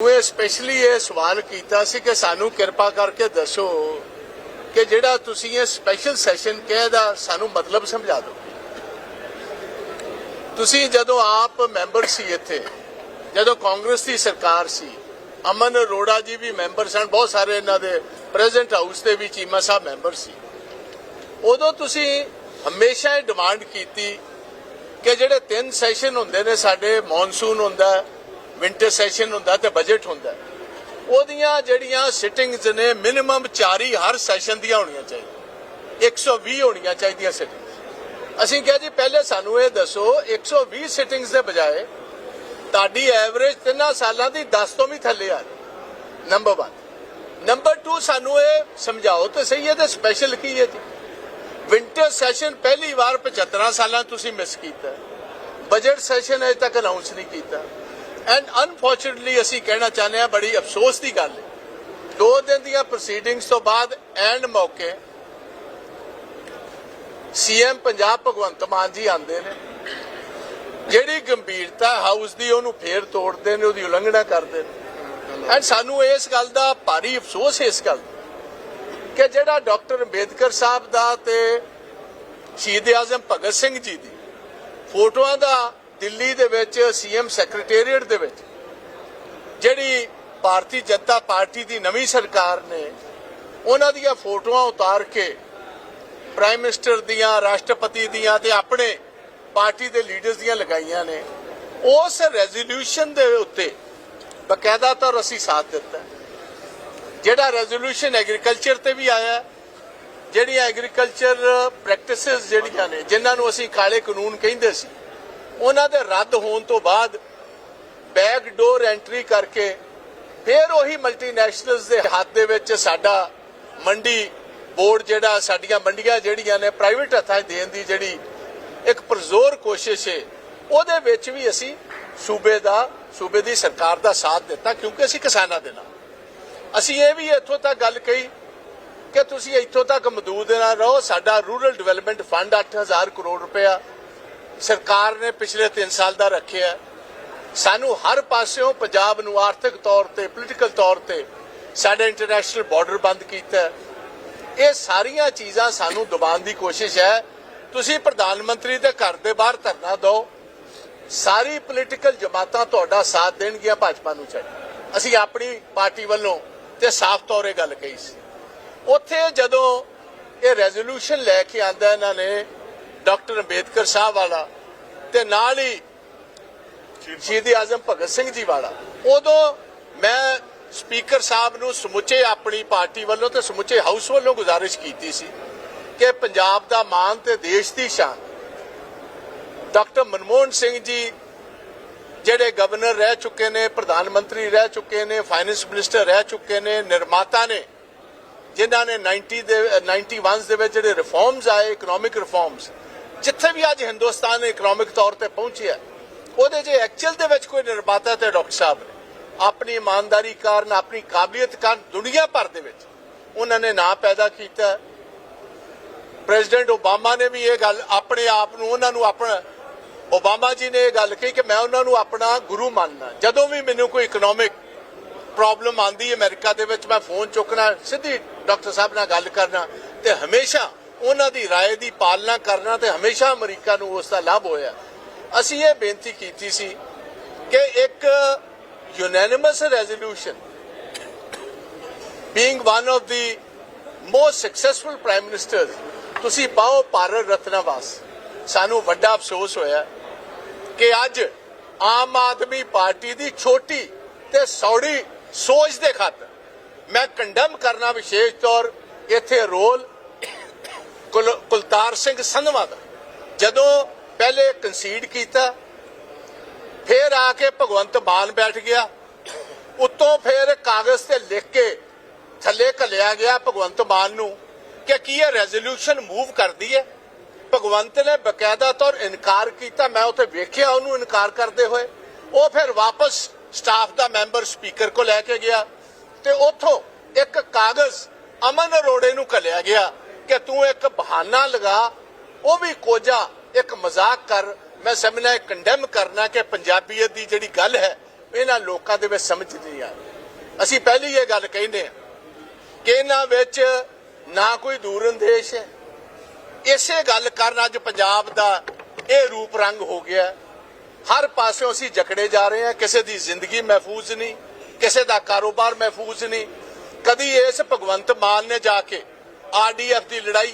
ਉਹ ਸਪੈਸ਼ਲੀ ਇਹ ਸਵਾਲ ਕੀਤਾ ਸੀ ਕਿ ਸਾਨੂੰ ਕਿਰਪਾ ਕਰਕੇ ਦੱਸੋ ਕਿ ਜਿਹੜਾ ਤੁਸੀਂ ਇਹ ਸਪੈਸ਼ਲ ਸੈਸ਼ਨ ਕਹਿਦਾ ਸਾਨੂੰ ਮਤਲਬ ਸਮਝਾ ਦਿਓ। ਤੁਸੀਂ ਜਦੋਂ ਆਪ ਮੈਂਬਰ ਸੀ ਇੱਥੇ, ਜਦੋਂ ਕਾਂਗਰਸ ਦੀ ਸਰਕਾਰ ਸੀ, ਅਮਨ ਅਰੋੜਾ ਜੀ ਵੀ ਮੈਂਬਰ ਸਨ, ਬਹੁਤ ਸਾਰੇ ਇਹਨਾਂ ਦੇ ਪ੍ਰੈਜ਼ੀਡੈਂਟ ਹਾਊਸ ਦੇ ਵੀ ਚੀਮਾ ਸਾਹਿਬ ਮੈਂਬਰ ਸੀ। ਉਦੋਂ ਤੁਸੀਂ ਹਮੇਸ਼ਾ ਇਹ ਡਿਮਾਂਡ ਕੀਤੀ ਕਿ ਜਿਹੜੇ ਤਿੰਨ ਸੈਸ਼ਨ ਹੁੰਦੇ ਨੇ ਸਾਡੇ ਮੌਨਸੂਨ ਹੁੰਦਾ ਵਿੰਟਰ ਸੈਸ਼ਨ ਹੁੰਦਾ ਤੇ ਬਜਟ ਹੁੰਦਾ। ਉਹਦੀਆਂ ਜਿਹੜੀਆਂ ਸਿਟਿੰਗਸ ਨੇ ਮਿਨੀਮਮ 4 ਹੀ ਹਰ ਸੈਸ਼ਨ ਦੀਆਂ ਹੋਣੀਆਂ ਚਾਹੀਦੀਆਂ। 120 ਹੋਣੀਆਂ ਚਾਹੀਦੀਆਂ ਸਿਟਿੰਗਸ ਅਸੀਂ ਕਿਹਾ ਜੀ, ਪਹਿਲੇ ਸਾਨੂੰ ਇਹ ਦੱਸੋ 120 ਸਿਟਿੰਗਸ ਦੇ ਬਜਾਏ ਤੁਹਾਡੀ ਐਵਰੇਜ ਤਿੰਨਾਂ ਸਾਲਾਂ ਦੀ 10 ਤੋਂ ਵੀ ਥੱਲੇ ਆ ਰਹੀ। ਨੰਬਰ 1 ਨੰਬਰ 2 ਸਾਨੂੰ ਇਹ ਸਮਝਾਓ ਤੇ ਸਹੀ ਹੈ ਤੇ ਸਪੈਸ਼ਲ ਕੀ ਹੈ ਜੀ? ਵਿੰਟਰ ਸੈਸ਼ਨ ਪਹਿਲੀ ਵਾਰ 75 ਸਾਲਾਂ ਤੁਸੀਂ ਮਿਸ ਕੀਤਾ। ਬਜਟ ਸੈਸ਼ਨ ਅਜੇ ਤੱਕ ਅਨਾਉਂਸ ਨਹੀਂ ਕੀਤਾ। ਐਂਡ ਅਨਫੋਰਚੂਨਟਲੀ ਅਸੀਂ ਕਹਿਣਾ ਚਾਹੁੰਦੇ ਹਾਂ, ਬੜੀ ਅਫਸੋਸ ਦੀ ਗੱਲ ਹੈ। ਦੋ ਦਿਨ ਦੀਆਂ ਪ੍ਰੋਸੀਡਿੰਗਸ ਤੋਂ ਬਾਅਦ ਐਂਡ ਮੌਕੇ ਸੀਐਮ ਪੰਜਾਬ ਭਗਵੰਤ ਮਾਨ ਜੀ ਆਂਦੇ ਨੇ। ਜਿਹੜੀ ਗੰਭੀਰਤਾ ਹਾਊਸ ਦੀ, ਉਹਨੂੰ ਫੇਰ ਤੋੜਦੇ ਨੇ, ਉਹਦੀ ਉਲੰਘਣਾ ਕਰਦੇ ਨੇ। ਐਂਡ ਸਾਨੂੰ ਇਸ ਗੱਲ ਦਾ ਭਾਰੀ ਅਫਸੋਸ ਇਸ ਗੱਲ ਕਿ ਜਿਹੜਾ ਡਾਕਟਰ ਅੰਬੇਦਕਰ ਸਾਹਿਬ ਦਾ ਤੇ ਸ਼ਹੀਦ ਆਜ਼ਮ ਭਗਤ ਸਿੰਘ ਜੀ ਦੀ ਫੋਟੋਆਂ ਦਾ ਦਿੱਲੀ ਦੇ ਵਿੱਚ ਸੀਐਮ ਸੈਕਟਰੀਏਟ ਦੇ ਵਿੱਚ ਜਿਹੜੀ ਭਾਰਤੀ ਜਨਤਾ ਪਾਰਟੀ ਦੀ ਨਵੀਂ ਸਰਕਾਰ ਨੇ ਉਹਨਾਂ ਦੀਆਂ ਫੋਟੋਆਂ ਉਤਾਰ ਕੇ ਪ੍ਰਾਈਮ ਮਿਨਿਸਟਰ ਦੀਆਂ, ਰਾਸ਼ਟਰਪਤੀ ਦੀਆਂ ਤੇ ਆਪਣੇ ਪਾਰਟੀ ਦੇ ਲੀਡਰਸ ਦੀਆਂ ਲਗਾਈਆਂ ਨੇ, ਉਸ ਰੈਜ਼ੋਲੂਸ਼ਨ ਦੇ ਉੱਤੇ ਬਕਾਇਦਾ ਤੌਰ ਅਸੀਂ ਸਾਥ ਦਿੱਤਾ। ਜਿਹੜਾ ਰੈਜ਼ੋਲੂਸ਼ਨ ਐਗਰੀਕਲਚਰ ਤੇ ਵੀ ਆਇਆ, ਜਿਹੜੀਆਂ ਐਗਰੀਕਲਚਰ ਪ੍ਰੈਕਟਿਸਿਸ ਜਿਹੜੀਆਂ ਨੇ, ਜਿਨ੍ਹਾਂ ਨੂੰ ਅਸੀਂ ਕਾਲੇ ਕਾਨੂੰਨ ਕਹਿੰਦੇ ਸੀ ਉਹਨਾਂ ਦੇ ਰੱਦ ਹੋਣ ਤੋਂ ਬਾਅਦ ਬੈਕ ਡੋਰ ਐਂਟਰੀ ਕਰਕੇ ਫਿਰ ਉਹੀ ਮਲਟੀਨੈਸ਼ਨਲਸ ਦੇ ਹੱਥ ਦੇ ਵਿੱਚ ਸਾਡਾ ਮੰਡੀ ਬੋਰਡ ਜਿਹੜਾ, ਸਾਡੀਆਂ ਮੰਡੀਆਂ ਜਿਹੜੀਆਂ ਨੇ ਪ੍ਰਾਈਵੇਟ ਹੱਥਾਂ 'ਚ ਦੇਣ ਦੀ ਜਿਹੜੀ ਇੱਕ ਪਰਜ਼ੋਰ ਕੋਸ਼ਿਸ਼ ਹੈ ਉਹਦੇ ਵਿੱਚ ਵੀ ਅਸੀਂ ਸੂਬੇ ਦਾ, ਸੂਬੇ ਦੀ ਸਰਕਾਰ ਦਾ ਸਾਥ ਦਿੱਤਾ ਕਿਉਂਕਿ ਅਸੀਂ ਕਿਸਾਨਾਂ ਦੇ ਨਾਲ। ਅਸੀਂ ਇਹ ਵੀ ਇੱਥੋਂ ਤੱਕ ਗੱਲ ਕਹੀ ਕਿ ਤੁਸੀਂ ਇੱਥੋਂ ਤੱਕ ਮਦੂਦ ਨਾ ਰਹੋ, ਸਾਡਾ ਰੂਰਲ ਡਿਵੈਲਪਮੈਂਟ ਫੰਡ 8000 ਕਰੋੜ ਰੁਪਇਆ ਸਰਕਾਰ ਨੇ ਪਿਛਲੇ 3 ਸਾਲ ਦਾ ਰੱਖਿਆ ਸਾਨੂੰ ਹਰ ਪਾਸਿਓਂ ਪੰਜਾਬ ਨੂੰ ਆਰਥਿਕ ਤੌਰ ਤੇ ਪੋਲੀਟੀਕਲ ਤੌਰ ਤੇ ਸਾਡਾ ਇੰਟਰਨੈਸ਼ਨਲ ਬਾਰਡਰ ਬੰਦ ਕੀਤਾ ਇਹ ਸਾਰੀਆਂ ਚੀਜ਼ਾਂ ਸਾਨੂੰ ਦਬਾਉਣ ਦੀ ਕੋਸ਼ਿਸ਼ ਹੈ। ਤੁਸੀਂ ਪ੍ਰਧਾਨ ਮੰਤਰੀ ਦੇ ਘਰ ਦੇ ਬਾਹਰ ਧਰਨਾ ਦਿਓ। ਸਾਰੀ ਪੋਲੀਟੀਕਲ ਜਮਾਤਾਂ ਤੁਹਾਡਾ ਸਾਥ ਦੇਣਗੀਆਂ ਭਾਜਪਾ ਨੂੰ ਛੱਡ ਅਸੀਂ ਆਪਣੀ ਪਾਰਟੀ ਵੱਲੋਂ ਤੇ ਸਾਫ਼ ਤੌਰ ਗੱਲ ਕਹੀ ਸੀ। ਉੱਥੇ ਜਦੋਂ ਇਹ ਰੈਜ਼ੋਲੂਸ਼ਨ ਲੈ ਕੇ ਆਂਦਾ ਇਹਨਾਂ ਨੇ ਡਾਕਟਰ ਅੰਬੇਦਕਰ ਸਾਹਿਬ ਵਾਲਾ ਤੇ ਨਾਲ ਹੀ ਸ਼ਹੀਦ ਆਜ਼ਮ ਭਗਤ ਸਿੰਘ ਜੀ ਵਾਲਾ। ਉਦੋਂ ਮੈਂ ਸਪੀਕਰ ਸਾਹਿਬ ਨੂੰ ਸਮੁੱਚੇ ਆਪਣੀ ਪਾਰਟੀ ਵੱਲੋਂ ਤੇ ਸਮੁੱਚੇ ਹਾਊਸ ਵੱਲੋਂ ਗੁਜ਼ਾਰਿਸ਼ ਕੀਤੀ ਸੀ ਕਿ ਪੰਜਾਬ ਦਾ ਮਾਨ ਤੇ ਦੇਸ਼ ਦੀ ਸ਼ਾਨ। ਡਾਕਟਰ ਮਨਮੋਹਨ ਸਿੰਘ ਜੀ ਜਿਹੜੇ ਗਵਰਨਰ ਰਹਿ ਚੁੱਕੇ ਨੇ, ਪ੍ਰਧਾਨ ਮੰਤਰੀ ਰਹਿ ਚੁੱਕੇ ਨੇ, ਫਾਈਨੈਂਸ ਮਿਨਿਸਟਰ ਰਹਿ ਚੁੱਕੇ ਨੇ, ਨਿਰਮਾਤਾ ਨੇ, ਜਿਨ੍ਹਾਂ ਨੇ 90 ਦੇ 91 ਦੇ ਵਿੱਚ ਜਿਹੜੇ ਰਿਫਾਰਮਸ ਆਏ ਇਕਨੋਮਿਕ ਰਿਫਾਰਮਸ ਜਿੱਥੇ ਵੀ ਅੱਜ ਹਿੰਦੁਸਤਾਨ ਇਕਨੋਮਿਕ ਤੌਰ ਤੇ ਪਹੁੰਚਿਆ ਉਹਦੇ ਜੇ ਐਕਚੁਅਲ ਦੇ ਵਿੱਚ ਕੋਈ ਨਿਰਮਾਤਾ ਤੇ ਡਾਕਟਰ ਸਾਹਿਬ ਨੇ ਆਪਣੀ ਇਮਾਨਦਾਰੀ ਕਾਰਨ, ਆਪਣੀ ਕਾਬਲੀਅਤ ਕਾਰਨ ਦੁਨੀਆ ਭਰ ਦੇ ਵਿੱਚ ਉਹਨਾਂ ਨੇ ਨਾਂ ਪੈਦਾ ਕੀਤਾ। ਪ੍ਰੈਜ਼ੀਡੈਂਟ ਓਬਾਮਾ ਨੇ ਵੀ ਇਹ ਗੱਲ ਆਪਣੇ ਆਪ ਨੂੰ, ਉਹਨਾਂ ਨੂੰ ਆਪਣਾ ਓਬਾਮਾ ਜੀ ਨੇ ਇਹ ਗੱਲ ਕਹੀ ਕਿ ਮੈਂ ਉਹਨਾਂ ਨੂੰ ਆਪਣਾ ਗੁਰੂ ਮੰਨਦਾ। ਜਦੋਂ ਵੀ ਮੈਨੂੰ ਕੋਈ ਇਕਨੋਮਿਕ ਪ੍ਰੋਬਲਮ ਆਂਦੀ ਹੈ ਅਮਰੀਕਾ ਦੇ ਵਿੱਚ, ਮੈਂ ਫੋਨ ਚੁੱਕਣਾ, ਸਿੱਧੀ ਡਾਕਟਰ ਸਾਹਿਬ ਨਾਲ ਗੱਲ ਕਰਨਾ ਤੇ ਹਮੇਸ਼ਾ ਉਹਨਾਂ ਦੀ رائے ਦੀ ਪਾਲਣਾ ਕਰਨਾ ਤੇ ਹਮੇਸ਼ਾ ਅਮਰੀਕਾ ਨੂੰ ਉਸ ਦਾ ਲਾਭ ਹੋਇਆ ਅਸੀਂ ਇਹ ਬੇਨਤੀ ਕੀਤੀ ਸੀ ਕਿ ਇੱਕ unanimous resolution being one of the most successful prime ministers ਤੁਸੀਂ ਪਾਓ ਭਾਰਤ ਰਤਨਾ ਵਾਸ ਸਾਨੂੰ ਵੱਡਾ ਅਫਸੋਸ ਹੋਇਆ ਕਿ ਅੱਜ ਆਮ ਆਦਮੀ ਪਾਰਟੀ ਦੀ ਛੋਟੀ ਤੇ ਸੌੜੀ ਸੋਚ ਦੇ ਖਾਤਰ ਮੈਂ ਕੰਡਮ ਕਰਨਾ ਵਿਸ਼ੇਸ਼ ਤੌਰ ਇੱਥੇ ਰੋਲ ਕੁਲ- ਕੁਲਤਾਰ ਸਿੰਘ ਸੰਧਵਾ ਦਾ। ਜਦੋਂ ਪਹਿਲੇ ਕੰਸੀਡ ਕੀਤਾ, ਫਿਰ ਆ ਕੇ ਭਗਵੰਤ ਮਾਨ ਬੈਠ ਗਿਆ। ਉੱਤੋਂ ਫਿਰ ਕਾਗਜ਼ ਤੇ ਲਿਖ ਕੇ ਥੱਲੇ ਘੱਲਿਆ ਗਿਆ ਭਗਵੰਤ ਮਾਨ ਨੂੰ ਕਿ ਕੀ ਇਹ ਰੈਜ਼ੋਲੂਸ਼ਨ ਮੂਵ ਕਰਦੀ ਹੈ? ਭਗਵੰਤ ਨੇ ਬਕਾਇਦਾ ਤੌਰ ਇਨਕਾਰ ਕੀਤਾ, ਮੈਂ ਉੱਥੇ ਵੇਖਿਆ ਉਹਨੂੰ ਇਨਕਾਰ ਕਰਦੇ ਹੋਏ। ਉਹ ਫਿਰ ਵਾਪਸ ਸਟਾਫ ਦਾ ਮੈਂਬਰ ਸਪੀਕਰ ਕੋ ਲੈ ਕੇ ਗਿਆ ਤੇ ਉੱਥੋਂ ਇੱਕ ਕਾਗਜ਼ ਅਮਨ ਅਰੋੜੇ ਨੂੰ ਘੱਲਿਆ ਗਿਆ। ਕਿ ਤੂੰ ਇੱਕ ਬਹਾਨਾ ਲਗਾ, ਉਹ ਵੀ ਕੋਜਾ ਇੱਕ ਮਜ਼ਾਕ ਕਰ। ਮੈਂ ਸਮਝਣਾ ਕੰਡੈਮ ਕਰਨਾ ਕਿ ਪੰਜਾਬੀਅਤ ਦੀ ਜਿਹੜੀ ਗੱਲ ਹੈ, ਇਹਨਾਂ ਲੋਕਾਂ ਦੇ ਵਿੱਚ ਸਮਝ ਨਹੀਂ ਆ ਅਸੀਂ ਪਹਿਲੀ ਇਹ ਗੱਲ ਕਹਿੰਦੇ ਆ ਕਿ ਇਹਨਾਂ ਵਿੱਚ ਨਾ ਕੋਈ ਦੂਰ ਅੰਦੇਸ਼ ਹੈ। ਇਸੇ ਗੱਲ ਕਾਰਨ ਅੱਜ ਪੰਜਾਬ ਦਾ ਇਹ ਰੂਪ ਰੰਗ ਹੋ ਗਿਆ। ਹਰ ਪਾਸਿਓਂ ਅਸੀਂ ਜਕੜੇ ਜਾ ਰਹੇ ਹਾਂ, ਕਿਸੇ ਦੀ ਜ਼ਿੰਦਗੀ ਮਹਿਫੂਜ਼ ਨਹੀਂ, ਕਿਸੇ ਦਾ ਕਾਰੋਬਾਰ ਮਹਿਫੂਜ਼ ਨਹੀਂ। ਕਦੀ ਇਸ ਭਗਵੰਤ ਮਾਨ ਨੇ ਜਾ ਕੇ ਆਰਡੀਐਫ ਦੀ ਲੜਾਈ